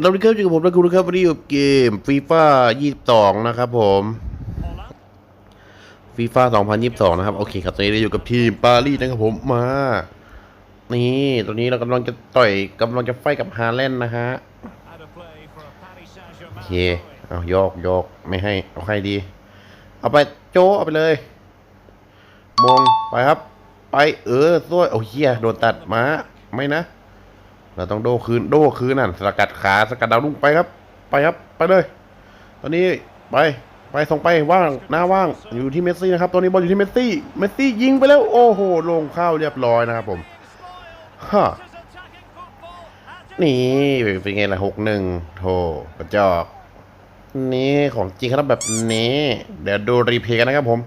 เราดีครับอยู่กับผมนะคุณครับวันนี้อยู่เกมฟีฟ่า22นะครับผมฟีฟ่า2022นะครับ โอเคครับตอนนี้เราอยู่กับทีมปารีสนะครับผมมา นี่ตอนนี้เรากำลังจะต่อยกำลังจะไฟกับฮาแลนด์นะฮะโอเคเอาโยกโยกไม่ให้เอาใครดี เอาไปโจเอาไปเลยมงไปครับ ไปเออด้วยโอ้เฮียโดนตัดมาไม่นะ เราต้องโดคืนโดคืนนั่นสกัดขาสกัดดาวรุ่งไปครับ ไปครับไปเลย ตอนนี้ไปไปส่งไปว่างหน้าว่างอยู่ที่เมสซี่นะครับตอนนี้บอลอยู่ที่เมสซี่เมสซี่ยิงไปแล้วโอ้โหลงเข้าเรียบร้อยนะครับผมฮะนี่เป็นไงล่ะหกหนึ่งโถกระจอกนี่ของจริงครับแบบนี้ เดี๋ยวดูรีเพย์กันนะครับผม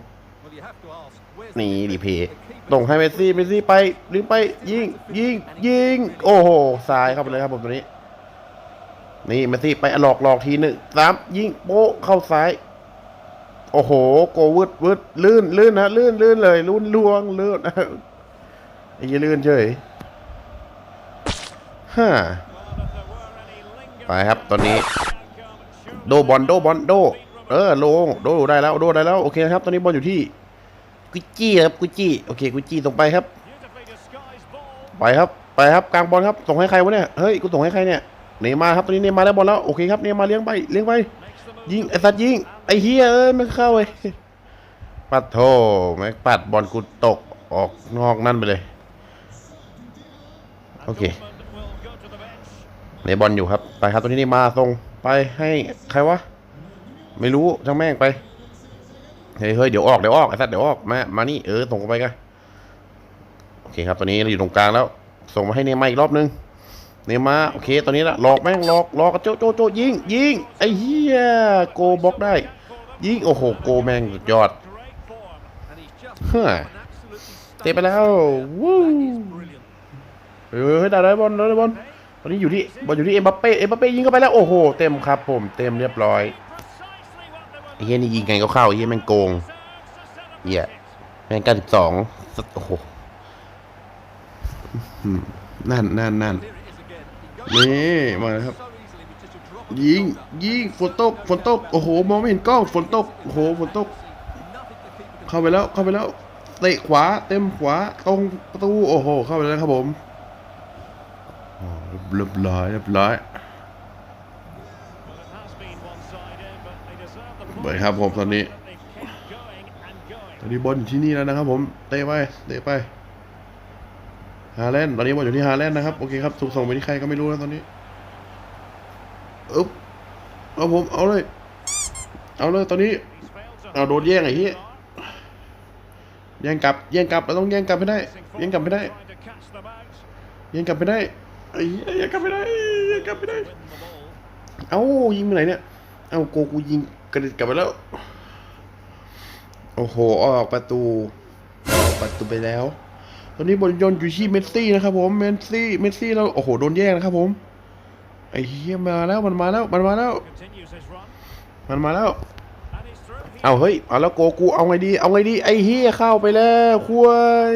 นี่รีเพย์ ตรงให้เมสซี่ เมสซี่ไปดึงไปยิงยิงยิง โอ้โหซ้ายเข้าไปเลยครับผมตัวนี้ นี่เมสซี่ไปหลอกหลอกทีหนึ่งสามยิงโป๊ะเข้าซ้าย โอ้โห โกวืดวืดลื่นลื่นนะลื่นลื่นเลยลื่นลวงลื่นไอ้ยี่ลื่นเฉยฮ่าไปครับตอนนี้ โดบอลโดบอลโด เออโลงโดได้แล้วโดได้แล้วโอเคครับ ตอนนี้บอลอยู่ที่ กุจจี้ครับกุจจี้โอเคกุจจี้ส่งไปครับ ไปครับไปครับกลางบอลครับส่งให้ใครวะเนี่ยเฮ้ยกูส่งให้ใครเนี่ยเนย์มาครับตอนนี้เนย์มาร์ได้บอลแล้วโอเคครับเนย์มาเลี้ยงไปเลี้ยงไปยิงไอ้สัตว์ยิงไอ้เฮียเอ้ยไม่เข้าเลยปัดโถแม็กปัดบอลกูตกออกนอกนั่นไปเลย โอเคในบอลอยู่ครับ ไปครับตอนนี้เนย์มาร์ส่งไปให้ใครวะ ไม่รู้ช่างแม่งไป เฮ้ยเฮ้ยเดี๋ยวออกเดี๋ยวออกไอ้สัตว์เดี๋ยวออกมามานี่เออส่งไปกันโอเคครับตอนนี้เราอยู่ตรงกลางแล้ว ส่งมาให้เนย์มาอีกรอบนึงเนย์มาโอเค ตอนนี้ละหลอกแม่งหลอกหลอกกระโจโจโจยิงยิงไอ้เหี้ยโกบล็อกได้ ยิงโอ้โหโกแม่งสุดยอดเฮ้ยเตะไปแล้ววู้เฮ้ยได้ได้บอลได้บอลตอนนี้อยู่ที่บอลอยู่ที่เอ็มบัปเป้เอ็มบัปเป้ยิงเข้าไปแล้วโอ้โหเต็มครับผมเต็มเรียบร้อย เหี้ยนี่ยิงไงก็เข้าเหี้ยแม่งโกงเหี้ยแม่งเก้าสิบสองโอ้โหนั่นนั่นนั่นนี่มาแล้วครับ ยิงยิงฝนตกฝนตกโอ้โหมองไม่เห็นกล้องฝนตกโอ้โหฝนตก เข้าไปแล้วเข้าไปแล้วเตะขวาเต็มขวาตรงประตูโอ้โห เข้าไปแล้วครับผมเรียบร้อยเรียบร้อย ไปครับผมตอนนี้ ตอนนี้บอลอยู่ที่นี่แล้วนะครับ ผม เตะไป เตะไป ฮาแลนด์ ตอนนี้บอลอยู่ที่ฮาแลนด์นะครับ โอเคครับ ถูกส่งไปที่ใครก็ไม่รู้แล้วตอนนี้อึ๊บเอาผม เอาเลย เอาเลย ตอนนี้ เอาโดนแย่งไอ้เหี้ยแย่งกลับ แย่งกลับ เราต้องแย่งกลับให้ได้ แย่งกลับให้ได้ แย่งกลับให้ได้ไอ้เหี้ยแย่งกลับให้ได้ แย่งกลับให้ได้ เอ้ายิงไปไหนเนี่ย เอาโกกูยิงกระด็นกลับไปแล้ว โอ้โห ออกประตู ออกประตูไปแล้ว ตอนนี้บอลยนต์อยู่ที่เมสซี่นะครับผม เมสซี่ เมสซี่เราโอ้โห โดนแย่งนะครับผม ไอ้เหี้ยมาแล้ว มันมาแล้ว มันมาแล้ว มันมาแล้ว เอาเฮ้ย เอาแล้วโกกู เอาไงดี เอาไงดี ไอ้เฮียเข้าไปแล้วคุย